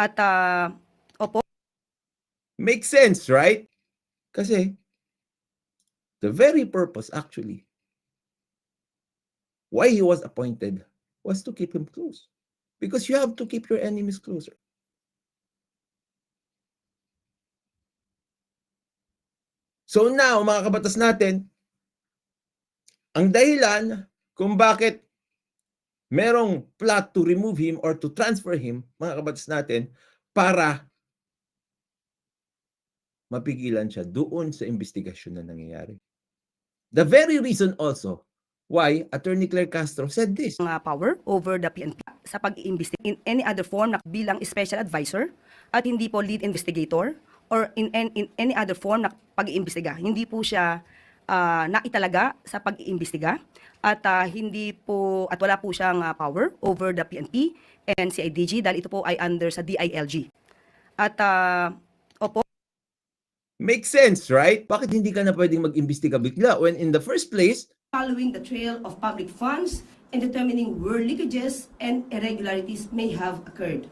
At ah, opo, Makes sense, right? Kasi the very purpose actually why he was appointed was to keep him close. Because you have to keep your enemies closer. So now, mga kabatas natin, ang dahilan kung bakit merong plot to remove him or to transfer him, mga kabatas natin, para mapigilan siya doon sa investigasyon na nangyayari. The very reason also why Attorney Claire Castro said this. ah, power over the PNP sa pag-iimbestiga in any other form na bilang special advisor at hindi po lead investigator or in, in, in any other form na pag-iimbestiga. Hindi po siya ah, naitalaga sa pag-iimbestiga at ah, hindi po at wala po siyang ah, power over the PNP and CIDG dahil ito po ay under sa DILG. At ah, opo, Makes sense, right? Bakit hindi ka na pwedeng mag-imbestiga bigla when in the first place, following the trail of public funds and determining where leakages and irregularities may have occurred.